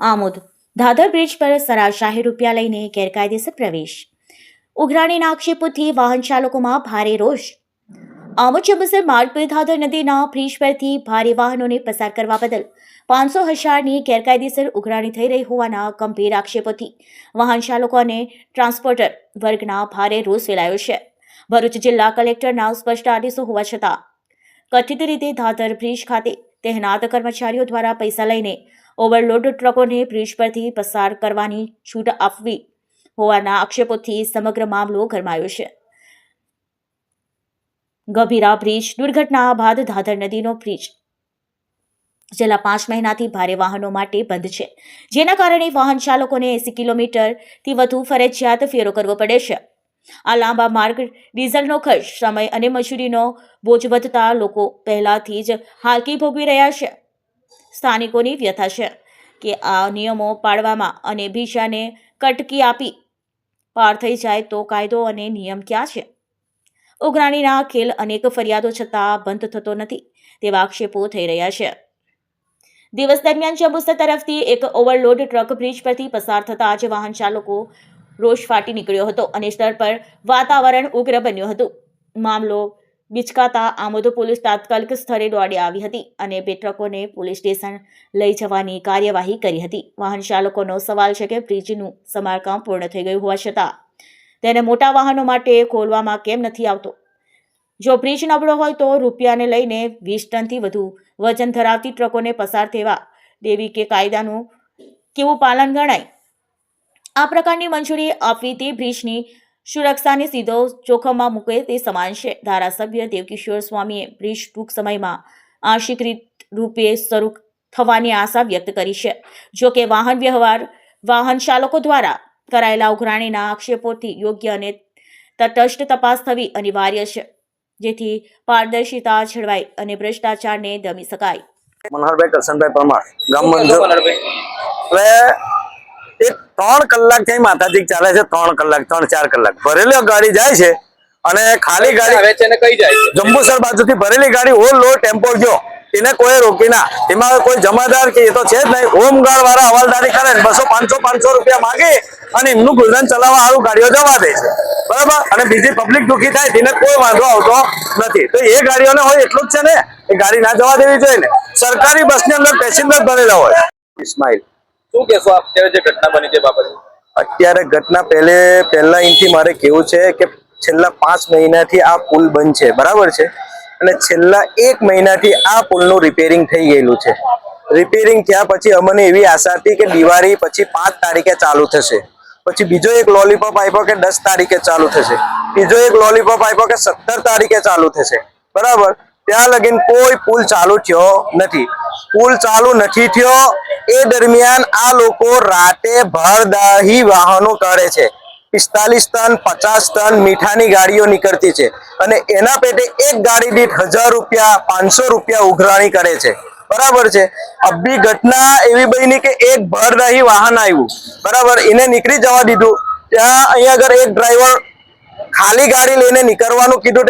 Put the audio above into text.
Amod. ધાધર bridge પર સરાશાહી રૂપિયા લઈને ગેરકાયદેસર પ્રવેશ. ઉઘરાણીના આક્ષેપોથી વાહન ચાલકોમાં ભારે રોષ. આમોદ ચંબસર માર્ગ પર ધાધર નદીના બ્રિજ પરથી ભારે વાહનોને પસાર કરવા બદલ પાંચસો હજારની ગેરકાયદેસર ઉઘરાણી થઈ રહી હોવાના ગંભીર આક્ષેપોથી વાહન ચાલકો અને ટ્રાન્સપોર્ટર વર્ગના ભારે રોષ ફેલાયો છે. ભરૂચ જિલ્લા કલેક્ટરના સ્પષ્ટ આદેશો હોવા છતાં કથિત રીતે ધાધર બ્રિજ ખાતે તહેનાત કર્મચારીઓ દ્વારા પૈસા લઈને ઓવરલોડ ટ્રકોને બ્રિજ પરથી પસાર કરવાની છૂટ આપવી હોવાના આક્ષેપોથી સમગ્ર મામલો ગરમાયો છે. ગભીરા બ્રિજ દુર્ઘટના બાદ ધાધર નદીનો બ્રિજ. છેલ્લા પાંચ મહિનાથી ભારે વાહનો માટે બંધ છે, જેના કારણે વાહન ચાલકોને એસી કિલોમીટરથી વધુ ફરજિયાત ફેરો કરવો પડે છે. આ લાંબા માર્ગ, ડીઝલનો ખર્ચ, સમય અને મજૂરીનો બોજ વધતા લોકો પહેલાથી જ હાલકી ભોગવી રહ્યા છે. સ્થાનિકોની વ્યથા છે કે આ નિયમો પાડવામાં અને ભીષાને કટકી આપી પાર થઈ જાય તો કાયદો અને નિયમ ક્યાં છે? ઉઘરાણીના ખેલ અનેક ફરિયાદો છતાં બંધ થતો નથી તેવા આક્ષેપો થઈ રહ્યા છે. દિવસ દરમિયાન જંબુસર તરફથી એક ઓવરલોડ ટ્રક બ્રિજ પરથી પસાર થતા આજે વાહન ચાલકો રોષ ફાટી નીકળ્યો હતો અને સ્થળ પર વાતાવરણ ઉગ્ર બન્યું હતું. મામલો બિચકાતા આમોદ પોલીસ તાત્કાલિક સ્થળે દોડી આવી હતી અને બે ટ્રકોને પોલીસ સ્ટેશન લઈ જવાની કાર્યવાહી કરી હતી. વાહન ચાલકોનો સવાલ છે કે બ્રિજનું સમારકામ પૂર્ણ થઈ ગયું હોવા છતાં તેને મોટા વાહનો માટે ખોલવામાં કેમ નથી આવતો? જો બ્રિજ નબળો હોય તો રૂપિયાને લઈને વીસ ટનથી વધુ વજન ધરાવતી ટ્રકોને પસાર થવા દેવી કે કાયદાનું કેવું પાલન ગણાય? આ પ્રકારની મંજૂરી આપવી તે બ્રિજની સુરક્ષાને સીધો જોખમમાં મૂકે તે સમાન છે. ધારાસભ્ય દેવકિશોર સ્વામીએ બ્રિજ ટૂંક સમયમાં આંશિક રીત રૂપે શરૂ થવાની આશા વ્યક્ત કરી છે. જો કે વાહન વ્યવહાર વાહન ચાલકો દ્વારા કરાયેલા ઉઘરાણીના આક્ષેપોથી યોગ્ય અને તટસ્થ તપાસ થવી અનિવાર્ય છે જેથી પારદર્શિતા જળવાય અને ભ્રષ્ટાચારને દમી શકાય. મનહરભાઈ કરશનભાઈ પરમાર ગામ મંજૂર એક ત્રણ કલાકથી માતાજી ચાલે છે ત્રણ કલાક ત્રણ ચાર કલાક. ભરેલી ગાડી જાય છે અને ખાલી ગાડી આવે છે કઈ જાય છે? જંબુસર બાજુથી ભરેલી ગાડી ઓલ લો ટેમ્પો ગયો. એને કોઈ રોકી ના. એમાં કોઈ જમાદાર કે એ તો છે જ નહીં. હોમગાર્ડ વાળા હવાલદારી કરે બસો પાંચસો પાંચસો રૂપિયા માંગે અને એમનું ગુજરાન ચલાવવા સારું ગાડીઓ જવા દે છે. બરાબર? અને બીજી પબ્લિક દુઃખી થાય તેને કોઈ વાંધો આવતો નથી. તો એ ગાડીઓને હોય એટલું જ છે ને એ ગાડી ના જવા દેવી જોઈએ ને. સરકારી બસની અંદર પેસેન્જર ભરેલા હોય. ઇસ્માઇલ શું કહેશો અત્યારે જે ઘટના બની તે બાબતે? અત્યારે ઘટના પહેલે, પહેલા ઇનથી મારે કેવું છે કે છેલ્લા પાંચ મહિનાથી આ પુલ બંધ છે. બરાબર છે? અને છેલ્લા એક મહિનાથી આ પુલનું રિપેરિંગ થઈ ગયેલું છે. રિપેરિંગ થયા પછી અમને એવી આશા હતી કે દિવાળી પછી પાંચ તારીખે ચાલુ થશે. પછી બીજો એક લોલીપોપ આપ્યો કે દસ તારીખે ચાલુ થશે. બીજો એક લોલીપોપ આપ્યો કે સત્તર તારીખે ચાલુ થશે. બરાબર? ત્યાં લગીન કોઈ પુલ ચાલુ થયો નથી. પુલ ચાલુ નથી થયો એ દરમિયાન આ લોકો રાતે ભરદાહી વાહનો કરે છે. પિસ્તાલીસ ટન, પચાસ ટન મીઠાની ગાડીઓ નીકળતી છે અને એના પેટે એક ગાડી દીઠ હજાર રૂપિયા, પાંચસો રૂપિયા ઉઘરાણી કરે છે. બરાબર છે? અભી ઘટના એવી બની કે એક ભરદાહી વાહન આવ્યું. બરાબર? એને નીકળી જવા દીધું. ત્યાં અહીંયા આગળ એક ડ્રાઈવર ખાલી ગાડી લઈને નીકળવાનું કીધું